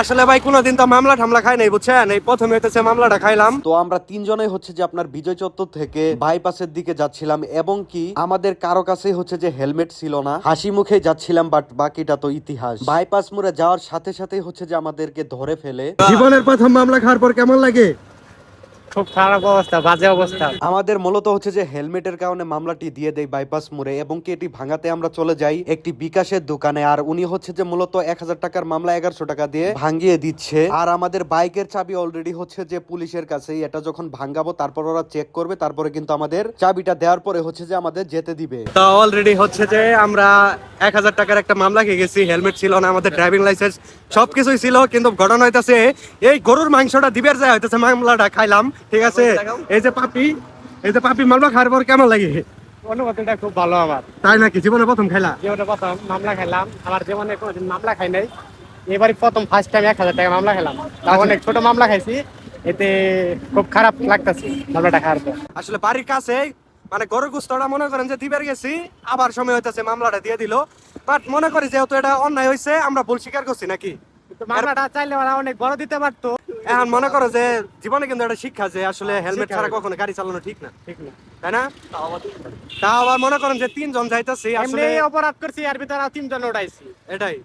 আসলে ভাই কোনোদিন তো মামলা ঠামলা খাই নাই বুঝছেন? এই প্রথমে হইতেছে মামলাটা খাইলাম। তো আমরা তিনজনেই হচ্ছে যে আপনার বিজয় চত্বর থেকে বাইপাসের দিকে যাচ্ছিলাম এবং কি আমাদের কারও কাছে হচ্ছে যে হেলমেট ছিল না। হাসি মুখে যাচ্ছিলাম বাট বাকিটা তো ইতিহাস। বাইপাস মোড়ে যাওয়ার সাথে সাথে হচ্ছে যে আমাদেরকে ধরে ফেলে। জীবনের প্রথম মামলা খাওয়ার পর কেমন লাগে? খুব খারাপ অবস্থা বাজে অবস্থা। আমাদের মূলত হচ্ছে যে হেলমেটের কারণে মামলাটি দিয়ে দেয় বাইপাস মোড়ে এবং কি এটি ভাঙাতে আমরা চলে যাই একটি বিকাশের দোকানে। আর উনি হচ্ছে যে মূলত এক হাজার টাকার মামলা এগারোশো টাকা দিয়ে ভাঙিয়ে দিচ্ছে। আর আমাদের বাইকের চাবি অলরেডি হচ্ছে যে পুলিশের কাছেই। এটা যখন ভাঙাবো তারপর ওরা চেক করবে তারপরে কিন্তু আমাদের চাবিটা দেওয়ার পরে হচ্ছে যে আমাদের যেতে দিবে। তো অলরেডি হচ্ছে যে আমরা এক হাজার টাকার একটা মামলা খেয়ে গেছি। হেলমেট ছিল না আমাদের ড্রাইভিং লাইসেন্স সবকিছুই ছিল কিন্তু ঘটনা হইতাছে এই গরুর মাংসটা দিবের যায় হইতেছে মামলাটা খাইলাম। ঠিক আছে? এই যে পাপি এই যে পাপি মামলা খাওয়ার পর কেমন লাগে? অনুভূতিটা খুব ভালো আমার। তাই নাকি? জীবনে প্রথম খাইলা? জীবনে প্রথম মামলা আমার জীবনে কোনোদিন মামলা খাই নাই। এবারই প্রথম ফার্স্ট টাইম এক হাজার টাকা মামলা খেলাম। তাও অনেক ছোট মামলা খাইছি। এতে খুব খারাপ লাগতেছে মামলাটা খাওয়ার পর। আসলে বাড়ির কাছে মানে গুস্তটা মনে করেন যে দিবের গেছি আবার সময় হইতেছে মামলাটা দিয়ে দিল। বাট মনে করি যেহেতু এটা অন্যায় হয়েছে আমরা ভুল স্বীকার করছি নাকি? মামলাটা চাইলে ওরা অনেক বড় দিতে পারতো। এখন মনে করো যে জীবনে কিন্তু একটা শিক্ষা যে আসলে হেলমেট শিক্ষা। ছাড়া কখনো গাড়ি চালানো ঠিক না। ঠিক না। তাই না? তা আবার মনে করেন যে তিনজন যাইতেছি আমি আসলে অপরাধ করছি আর ভিতরে তিনজন উঠাইছি এটাই।